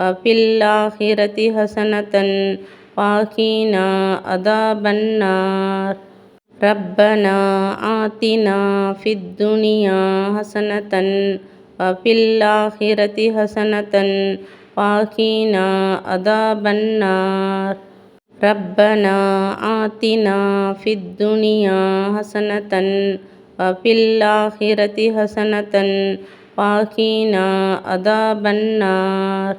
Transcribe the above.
வபில்லாஹிரதி ஹசனதன் வாகினா அதாபன்னார். ரப்பனா ஆத்தினா ஃபித்துனியா ஹசனதன் வபில்லாஹிரதி ஹசனதன் வாகினா அதாபன்னார். ரப்பனா ஆத்தினா ஃபித்துனியா ஹசனதன் வபில்லாஹிரதி ஹசனதன் வாகினா அதாபன்னார்.